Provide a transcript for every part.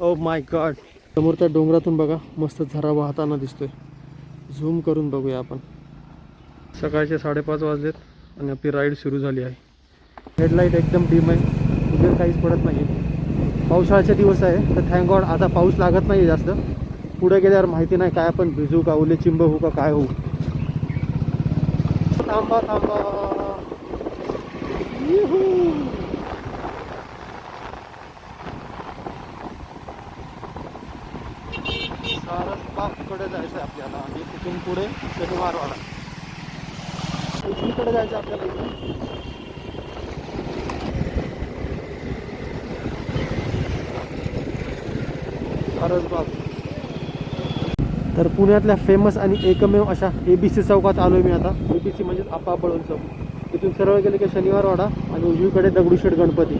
Oh my God समोरच्या डोंगरातून बघा मस्त झरा वाहताना दिसतोय. झूम करून बघूया आपण. सकाळचे साडेपाच वाजलेत आणि आपली राईड सुरू झाली आहे. हेडलाईट एकदम डीम आहे. उजेड काहीच पडत नाही पावसाळ्याचे दिवस आहे तर थँक गॉड आता पाऊस लागत नाही जास्त. पुढे गेल्यावर माहिती नाही काय आपण भिजू का ओले चिंब होऊ का काय होऊ. थांबा थांबा. सारसबागकडे जायचं आहे आपल्याला आणि तिथून पुढे शनिवारवाडा. उजवीकडे जायचं आपल्याला इथून. सारसबाग तर पुण्यातल्या फेमस आणि एकमेव अशा ए बी सी चौकात आलो मी आता. ए बी सी म्हणजेच आप्पा बळून चौक. तिथून सरळ गेले की शनिवारवाडा आणि उजवीकडे दगडूशेठ गणपती.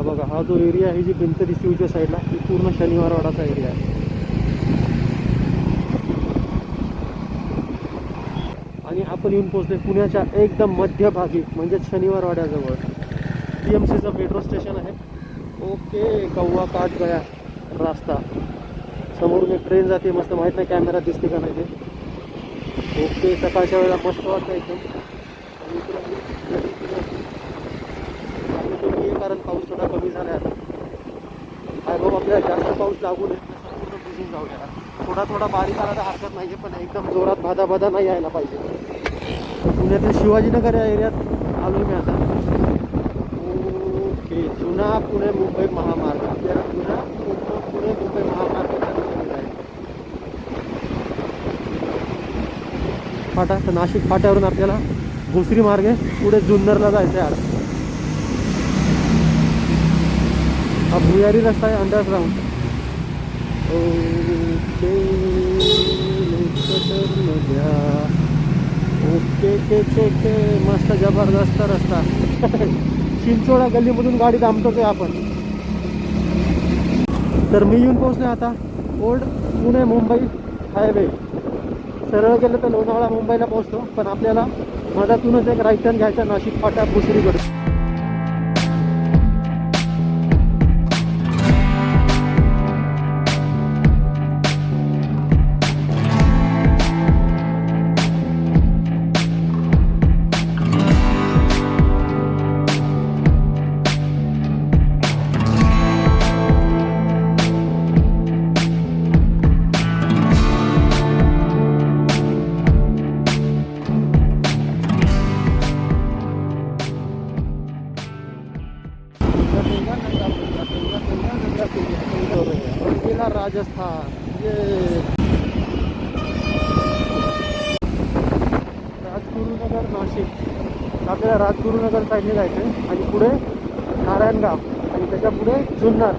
हा बघा हा जो एरिया आहे जी भिंत दिसते उजव्या साईडला ती पूर्ण शनिवारवाडाचा एरिया आहे. आणि आपण येऊन पोहोचले पुण्याच्या एकदम मध्यभागी म्हणजेच शनिवारवाड्याजवळ. टी एम सीचं मेट्रो स्टेशन आहे. ओके कौवा काट गया रास्ता. समोरून एक ट्रेन जाते मस्त माहीत नाही कॅमेरा दिसते का नाही ते. ओके सकाळच्या वेळेला मस्त वाटतं एकदम आणि इकडं आपलं दोन्ही आहे कारण पाऊस थोडा कमी झाला आहे आता आय आपल्याला जास्त पाऊस लागू नये पूर्ण भिजून जाऊया. थोडा थोडा बारीक आला तर हरकत नाही पण एकदम जोरात भादा भादा नाही यायला पाहिजे. पुण्यातील शिवाजीनगर या एरियात आलो मी आता. ओके जुना पुणे मुंबई महामार्ग. आपल्याला जुना पुणे पुणे मुंबई महामार्ग आहे. फाटा तर नाशिक फाट्यावरून आपल्याला भोसरी मार्गे पुढे जुन्नरला जायचं आहे आता हा भुयारी रस्ता आहे अंडरग्राऊंड ओके नद्या ओके के के के मस्त जबरदस्त रस्ता. चिंचोडा गल्लीमधून गाडी थांबतोय आपण. तर मी येऊन पोहोचलो आता ओल्ड पुणे मुंबई हायवे सरळ गेलं तर लोणावळा मुंबईला पोहोचतो पण आपल्याला मधातूनच एक राईट टर्न घ्यायचा नाशिक फाटा भुसरीकडे राजस्थान. ये. राजगुरुनगर नाशिक. आपल्याला राजगुरुनगर साईडने जायचं आहे आणि पुढे नारायणगाव. आणि त्याच्या पुढे जुन्नर.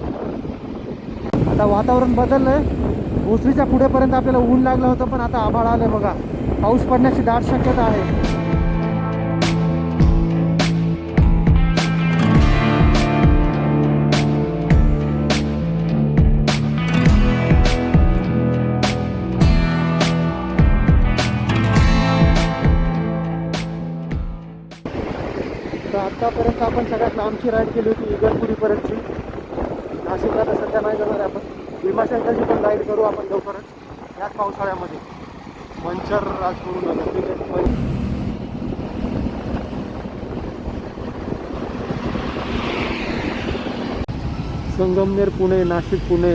आता वातावरण बदललंय. भोसरीच्या पुढेपर्यंत आपल्याला ऊन लागलं होतं पण आता आभाळ आलंय बघा. पाऊस पडण्याची दाट शक्यता आहे. आपण सगळ्यात लांबची राईड केली होती इगतपुरीपर्यंतची नाशिकला तर सध्या नाही जाणार आपण. भीमाशंकरची पण राईड करू आपण लवकरच याच पावसाळ्यामध्ये. मंचर राजगुरू नगर ठीक आहे? संगमनेर पुणे नाशिक पुणे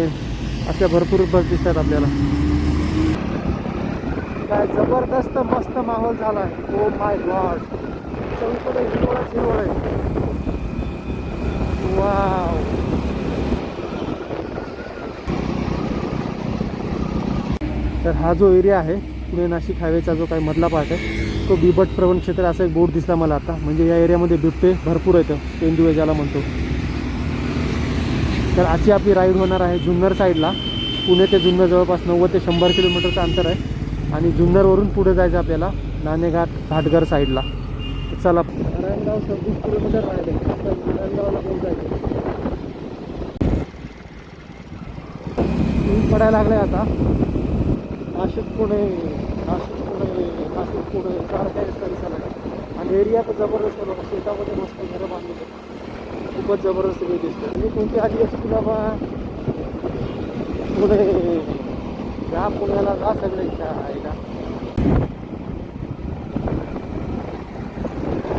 अशा भरपूर बस दिसतात आपल्याला. काय जबरदस्त मस्त माहोल झाला oh आहे ओ माय गॉड सगळीकडे हिरवळच हिरवळ आहे. वाव तर हा जो एरिया आहे पुणे नाशिक हायवेचा जो काही मधला पार्ट आहे तो बिबट प्रवण क्षेत्र असा एक बोर्ड दिसला मला आता. म्हणजे या एरियामध्ये बिबटे भरपूर येतं तेंदुळे ज्याला म्हणतो. तर आजची आपली राईड होणार आहे जुन्नर साईडला पुणे ते जुन्नर जवळपास नव्वद ते शंभर किलोमीटरचं अंतर आहे. आणि जुन्नरवरून पुढे जायचं आपल्याला नाणेघाट घाटघर साईडला चला. नारायणगाव सव्वीस किलोमीटर राहिले. आता नारायणगावला पोहोचायचं ऊन पडायला लागलाय आता. नाशिक पुणे नाशिक पुणे नाशिक पुणे सारखा रस्ता दिसायला आणि एरिया तर जबरदस्त लोक शेतामध्ये मस्त घरं बांधले खूपच जबरदस्त व्ह्यू दिसतो मी कोणती आली असती बाबा? पुणे. या पुण्याला जा सगळं इच्छा आहे का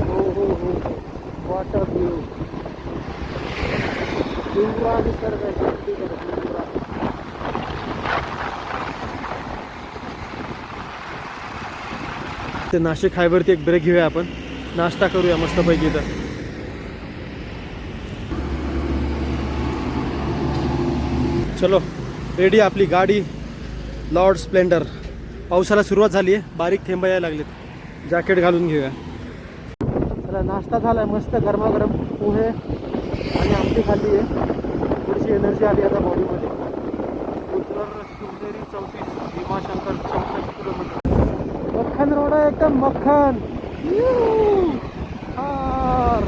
हो हो हो वॉटर व्ह्यू पिंजरा निसर्ग ते नाशिक हायवरती एक ब्रेक घेऊया आपण. नाश्ता करूया मस्तपैकी इथं. चलो रेडी आपली गाडी. लॉर्ड स्प्लेंडर पावसाला सुरुवात झाली आहे बारीक थेंब यायला लागलेत. जॅकेट घालून घेऊया. चला नाश्ता झाला आहे मस्त गरमागरम पोहे आणि आमटी खाल्ली आहे. थोडीशी एनर्जी आली आता बॉडीमध्ये शिवनेरी चौतीस भीमाशंकर चौसष्ट किलोमीटर. मक्खन रोड आहे एकदम मक्खन! हार.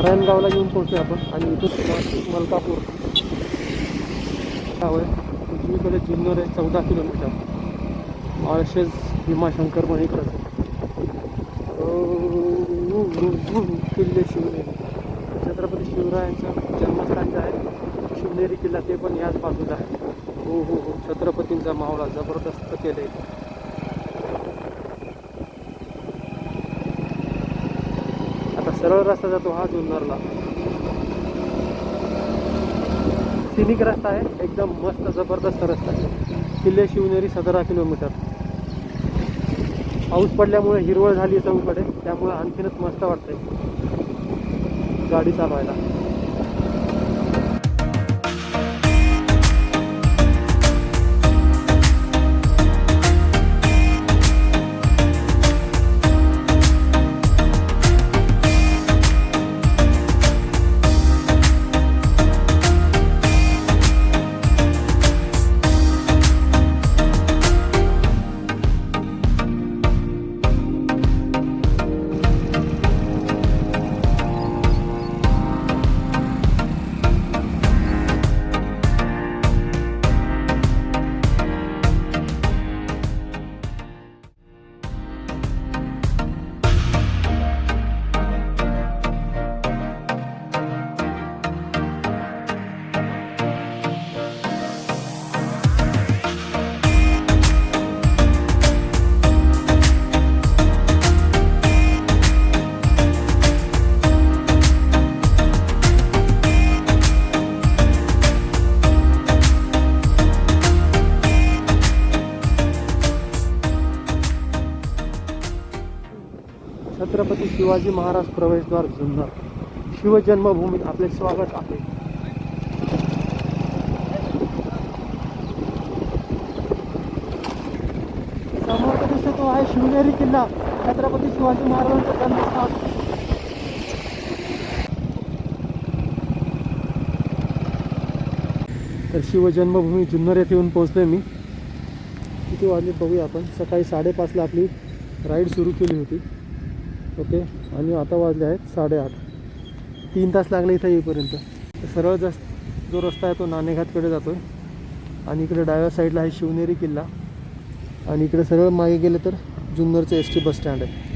नारायणगावला येऊन पोहोचू आपण आणि इथून मलकापूर. गाव आहे. उजवीकडे जुन्नर आहे चौदा किलोमीटर. आळशेज भीमाशंकर पण इकडंच किल्ले शिवनेरी. छत्रपती शिवरायांचं जन्मस्थान जे आहे शिवनेरी किल्ला ते पण याच बाजूला आहे. हो हो हो छत्रपतींचा मावळा जबरदस्त केले सरळ रस्ता जातो हा जुन्नरला. सिनिक रस्ता आहे एकदम मस्त जबरदस्त रस्ता आहे. किल्ले शिवनेरी सतरा किलोमीटर. पाऊस पडल्यामुळे हिरवळ झाली आहे चौकडे त्यामुळे आणखीनच मस्त वाटतंय. गाडी चालवायला. छत्रपती शिवाजी महाराज प्रवेशद्वार जुन्नर. शिवजन्मभूमीत आपले स्वागत आहे. समोर तो दिसतो आहे शिवनेरी किल्ला. छत्रपती शिवाजी महाराजांचं जन्मस्थान. तर शिवजन्मभूमी जुन्नर येथे येऊन पोहोचलोय मी. किती वाजले बघूया आपण. सकाळी साडेपाचला आपली राईड सुरू केली होती. ओके? आणि आता वाजले आहेत साडेआठ. तीन तास लागले इथं येईपर्यंत. तर सरळ जास्त जो रस्ता आहे तो नाणेघाटकडे जातो आहे आणि इकडे डाव्या साईडला आहे शिवनेरी किल्ला. आणि इकडे सरळ मागे गेलं तर जुन्नरचं एस टी बस स्टँड आहे.